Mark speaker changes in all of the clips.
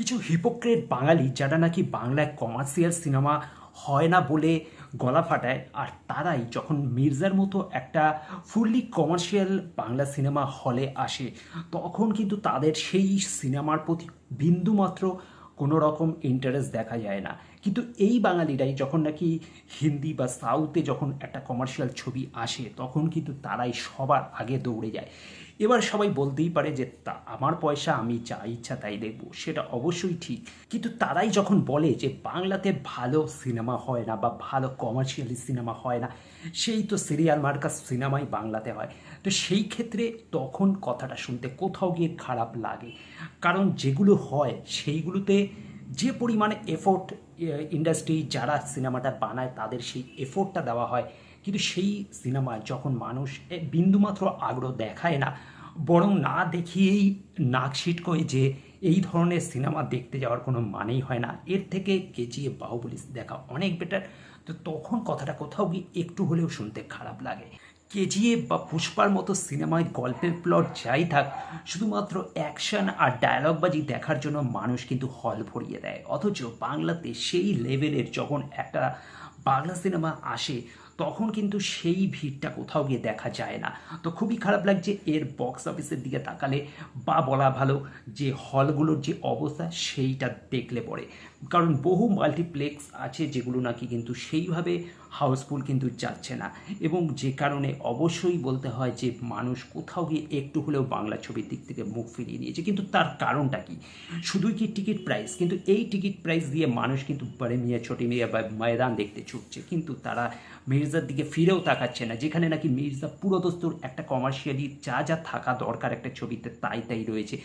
Speaker 1: কিছু হিপোক্রেট বাঙালি যারা নাকি বাংলায় কমার্শিয়াল সিনেমা হয় না বলে গলা ফাটায়, আর তারাই যখন মির্জার মতো একটা ফুললি কমার্শিয়াল বাংলা সিনেমা হলে আসে, তখন কিন্তু তাদের সেই সিনেমার প্রতি বিন্দুমাত্র কোনো রকম ইন্টারেস্ট দেখা যায় না। কিন্তু এই বাঙালিরাই যখন নাকি হিন্দি বা সাউথে যখন একটা কমার্শিয়াল ছবি আসে, তখন কিন্তু তারাই সবার আগে দৌড়ে যায়। এবার সবাই বলতেই পারে যে, তা আমার পয়সা আমি যা ইচ্ছা তাই দেখব। সেটা অবশ্যই ঠিক। কিন্তু তারাই যখন বলে যে, বাংলাতে ভালো সিনেমা হয় না বা ভালো কমার্শিয়ালি সিনেমা হয় না, সেই তো সিরিয়াল মার্কাস সিনেমাই বাংলাতে হয়। তো সেই ক্ষেত্রে তখন কথাটা শুনতে কোথাও গিয়ে খারাপ লাগে। কারণ যেগুলো হয়, সেইগুলোতে যে পরিমাণে এফোর্ট ইন্ডাস্ট্রি যারা সিনেমাটা বানায়, তাদের সেই এফোর্টটা দেওয়া হয়। কিন্তু সেই সিনেমা যখন মানুষ বিন্দুমাত্র আগ্রহ দেখায় না, বরং না দেখিয়েই নাক করে যে এই ধরনের সিনেমা দেখতে যাওয়ার কোনো মানেই হয় না, এর থেকে কেজিএফ বাহুবলি দেখা অনেক বেটার তো তখন কথাটা কোথাও গিয়ে একটু হলেও শুনতে খারাপ লাগে। কেজিএফ বা পুষ্পার মতো সিনেমায় গল্পের প্লট যাই থাক, শুধুমাত্র অ্যাকশন আর ডায়লগবাজি দেখার জন্য মানুষ কিন্তু হল ভরিয়ে দেয়। অথচ বাংলাতে সেই লেভেলের যখন একটা বাংলা সিনেমা আসে তখন কিন্তু সেই ভিড়টা কোথাও গিয়ে দেখা যায় না। তো খুবই খারাপ লাগছে এর বক্স অফিসের দিকে তাকালে বা বলা ভালো যে হলগুলোর যে অবস্থা সেইটা দেখলে পরে। কারণ বহু মাল্টিপ্লেক্স আছে যেগুলো নাকি কিন্তু সেইভাবে হাউসফুল কিন্তু যাচ্ছে না। এবং যে কারণে অবশ্যই বলতে হয় যে মানুষ কোথাও গিয়ে একটু হলেও বাংলা ছবির দিক থেকে মুখ ফিরিয়ে নিয়েছে। কিন্তু তার কারণটা কি? শুধুই কি টিকিট প্রাইস কিন্তু এই টিকিট প্রাইস দিয়ে মানুষ কিন্তু বড়ে মিয়া, ছোটি মিয়া বা ময়দান দেখতে ছুটছে। কিন্তু তারা মির্জার দিকে ফিরেও তাকাচ্ছে না, যেখানে নাকি মির্জা পুরোদস্তুর একটা কমার্শিয়ালি যা যা থাকা দরকার একটা ছবিতে তাই তাই রয়েছে।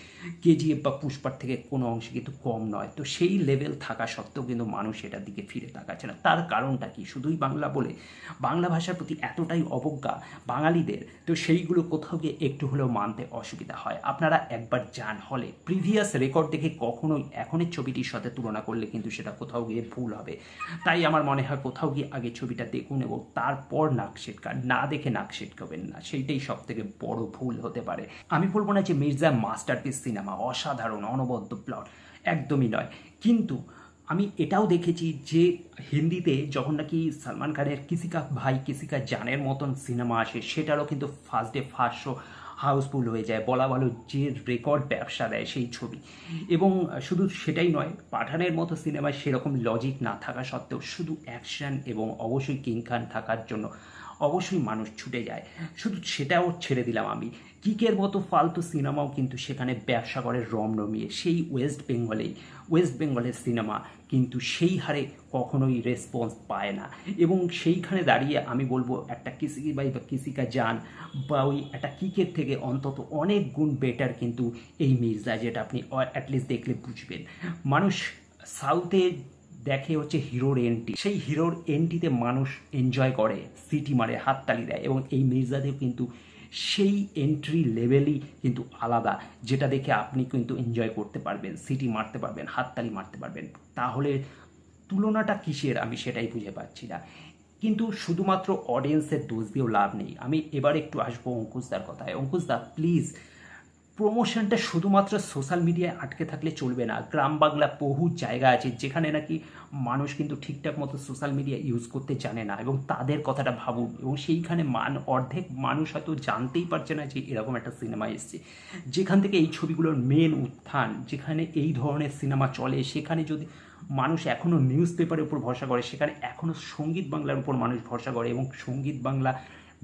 Speaker 1: কেজিএফ বা পুষ্পার থেকে কোনো অংশে কিন্তু কম নয়। তো সেই লেভেল থাকা সত্ত্বেও কিন্তু মানুষ এটার দিকে ফিরে তাকাচ্ছে না। তার কারণটা কি? শুধুই বাংলা বলে? বাংলা ভাষার প্রতি এতটাই অবজ্ঞা বাঙালিদের, তো সেইগুলো কোথাও গিয়ে একটু হলেও মানতে অসুবিধা হয়। আপনারা একবার যান হলে। প্রিভিয়াস রেকর্ড দেখে কখনোই এখনের ছবিটির সাথে তুলনা করলে কিন্তু সেটা কোথাও গিয়ে ভুল হবে। তাই আমার মনে হয় কোথাও গিয়ে আগে ছবিটা দেখুন এবং তারপর নাক ছিটকান। না দেখে নাক ছিটকাবেন না। সেইটাই সব থেকে বড় ভুল হতে পারে। আমি বলব না যে মির্জা মাস্টারপিস সিনেমা অসাধারণ, অনবদ্য প্লট। একদমই নয়। কিন্তু আমি এটাও দেখেছি যে হিন্দিতে যখন নাকি সালমান খানের কিসিকা ভাই, কিসিকা জানের মতন সিনেমা আসে, সেটারও কিন্তু first day first show housefull হয়ে যায়। বলা ভালো যে রেকর্ড ব্যবসা দেয় সেই ছবি। এবং শুধু সেটাই নয়, পাঠানের মতো সিনেমায় সেরকম লজিক না থাকা সত্ত্বেও শুধু অ্যাকশন এবং অবশ্যই কিং খান থাকার জন্য অবশ্যই মানুষ ছুটে যায়। শুধু সেটাও ছেড়ে দিলাম আমি। কিকের মতো ফালতু সিনেমাও কিন্তু সেখানে ব্যবসা করে রম রমিয়ে। সেই ওয়েস্ট বেঙ্গলেই, ওয়েস্ট বেঙ্গলের সিনেমা কিন্তু সেই হারে কখনোই রেসপন্স পায় না। এবং সেইখানে দাঁড়িয়ে আমি বলব, একটা কিসিকি বাই বা কিসিকা যান বা ওই একটা কিকের থেকে অন্তত অনেক গুণ বেটার কিন্তু এই মির্জা, যেটা আপনি অ্যাটলিস্ট দেখলে বুঝবেন। মানুষ সাউথে দেখে হচ্ছে হিরোর এন্ট্রি। সেই হিরোর এন্ট্রিতে মানুষ এনজয় করে, সিটি মারে, হাততালি দেয় এবং এই মির্জাদেও কিন্তু সেই এন্ট্রি লেভেলই কিন্তু আলাদা, যেটা দেখে আপনি কিন্তু এনজয় করতে পারবেন, সিটি মারতে পারবেন, হাততালি মারতে পারবেন। তাহলে তুলনাটা কিসের? আমি সেটাই বুঝে পাচ্ছি না। কিন্তু শুধুমাত্র অডিয়েন্সের দোষ দিয়েও লাভ নেই। আমি এবার একটু আসব অঙ্কুশদার কথায়। অঙ্কুশদা প্লিজ প্রমোশনটা শুধুমাত্র সোশ্যাল মিডিয়ায় আটকে থাকলে চলবে না। গ্রাম বাংলা বহু জায়গা আছে যেখানে নাকি মানুষ কিন্তু ঠিকঠাক মতো সোশ্যাল মিডিয়া ইউজ করতে জানে না এবং তাদের কথাটা ভাবুন এবং সেইখানে মান অর্ধেক মানুষ হয়তো জানতেই পারছে না যে এরকম একটা সিনেমা এসছে। যেখান থেকে এই ছবিগুলোর মেন উত্থান, যেখানে এই ধরনের সিনেমা চলে, সেখানে যদি মানুষ এখনও নিউজ পেপারের উপর ভরসা করে, সেখানে এখনও সংগীত বাংলার উপর মানুষ ভরসা করে এবং সংগীত বাংলা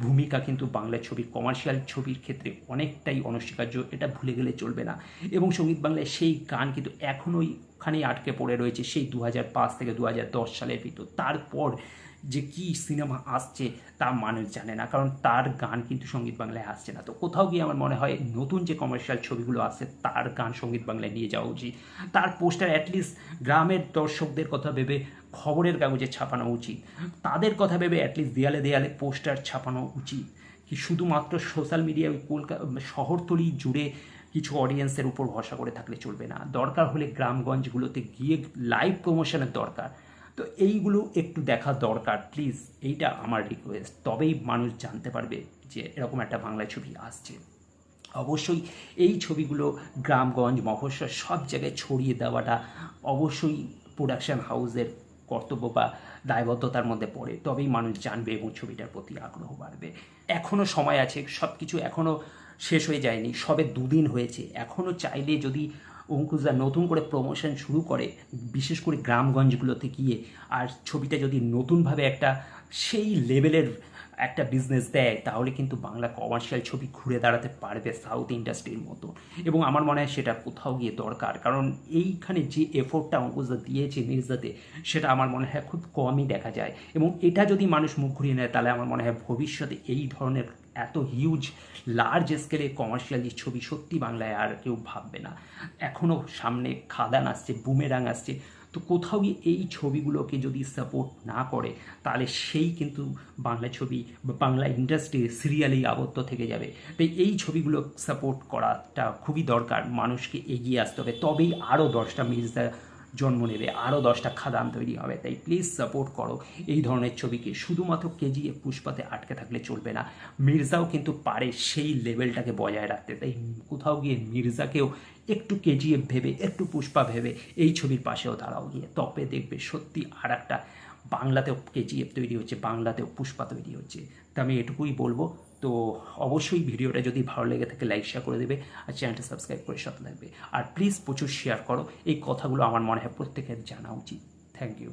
Speaker 1: ভূমিকা কিন্তু বাংলা ছবির কমার্শিয়াল ছবির ক্ষেত্রে অনেকটাই অনস্বীকার্য, এটা ভুলে গেলে চলবে না। এবং সংগীত বাংলায় সেই গান কিন্তু এখনোই ওখানেই আটকে পড়ে রয়েছে, সেই দু হাজার পাঁচ থেকে দু হাজার দশ সালের ভিতর। তারপর যে কি সিনেমা আসছে তা মানুষ জানে না, কারণ তার গান কিন্তু সংগীত বাংলায় আসছে না। তো কোথাও গিয়ে আমার মনে হয় নতুন যে কমার্শিয়াল ছবিগুলো আসছে, তার গান সংগীত বাংলায় নিয়ে যাওয়া উচিত। তার পোস্টার অ্যাটলিস্ট গ্রামের দর্শকদের কথা ভেবে খবরের কাগজে ছাপানো উচিত। তাদের কথা ভেবে অ্যাটলিস্ট দেয়ালে দেয়ালে পোস্টার ছাপানো উচিত। কি শুধুমাত্র সোশ্যাল মিডিয়ায় কলকাতা শহরতলি জুড়ে কিছু অডিয়েন্সের উপর ভরসা করে থাকলে চলবে না। দরকার হলে গ্রামগঞ্জগুলোতে গিয়ে লাইভ প্রমোশনের দরকার। তো এইগুলো একটু দেখা দরকার প্লিজ এইটা আমার রিকোয়েস্ট তবেই মানুষ জানতে পারবে যে এরকম একটা বাংলা ছবি আসছে। অবশ্যই এই ছবিগুলো গ্রামগঞ্জ, মফস্বল সব জায়গায় ছড়িয়ে দেওয়াটা অবশ্যই প্রোডাকশন হাউসের কর্তব্য বা দায়বদ্ধতার মধ্যে পড়ে। তবেই মানুষ জানবে এবং ছবিটার প্রতি আগ্রহ বাড়বে। এখনও সময় আছে সব কিছু এখনও শেষ হয়ে যায়নি, সবে দুদিন হয়েছে। এখনও চাইলে যদি অঙ্কুশদা নতুন করে প্রমোশন শুরু করে, বিশেষ করে গ্রামগঞ্জগুলোতে গিয়ে, আর ছবিটা যদি নতুনভাবে একটা সেই লেভেলের একটা বিজনেস দেয়, তাহলে কিন্তু বাংলা কমার্শিয়াল ছবি ঘুরে দাঁড়াতে পারবে সাউথ ইন্ডাস্ট্রির মতো। এবং আমার মনে হয় সেটা কোথাও গিয়ে দরকার। কারণ এইখানে যে এফোর্টটা অঙ্কুশদা দিয়েছে মির্জাতে সেটা আমার মনে হয় খুব কমই দেখা যায়। এবং এটা যদি মানুষ মুখ ঘুরিয়ে নেয়, তাহলে আমার মনে হয় ভবিষ্যতে এই ধরনের এত হিউজ লার্জ স্কেলে কমার্শিয়াল ছবি সত্যি বাংলায় আর কেউ ভাববে না। এখনও সামনে খাদান আসছে বুমেরাং আসছে। তো কোথাও গিয়ে এই ছবিগুলোকে যদি সাপোর্ট না করে, তাহলে সেই কিন্তু বাংলা ছবি বা বাংলা ইন্ডাস্ট্রি সিরিয়ালেই আবদ্ধ থেকে যাবে। তাই এই ছবিগুলো সাপোর্ট করাটা খুবই দরকার, মানুষকে এগিয়ে আসতে হবে। তবেই আরও দশটা মির্জা জন্ম নেবে। আরও দশটা খাদান তৈরি হবে, তাই প্লিজ সাপোর্ট করো। এই ধরনের ছবিকে শুধুমাত্র কেজিএফ পুষ্পাতে আটকে থাকলে চলবে না। মির্জাও কিন্তু পারে সেই লেভেলটাকে বজায় রাখতে। তাই কোথাও গিয়ে মির্জাকেও একটু কেজিএফ ভেবে, একটু পুষ্পা ভেবে এই ছবির পাশেও দাঁড়াও গিয়ে। তপে দেখবে সত্যি আর একটা বাংলাতেও কেজিএফ তৈরি হচ্ছে, বাংলাতেও পুষ্পা তৈরি হচ্ছে। তো আমি এটুকুই বলব। তো অবশ্যই ভিডিওটা যদি ভালো লেগে থাকে, লাইক শেয়ার করে দেবে আর চ্যানেলটা সাবস্ক্রাইব করে সাথে থাকবে। আর প্লিজ প্রচুর শেয়ার করো। এই কথাগুলো আমার মনে হয় প্রত্যেকের জানা উচিত। Thank you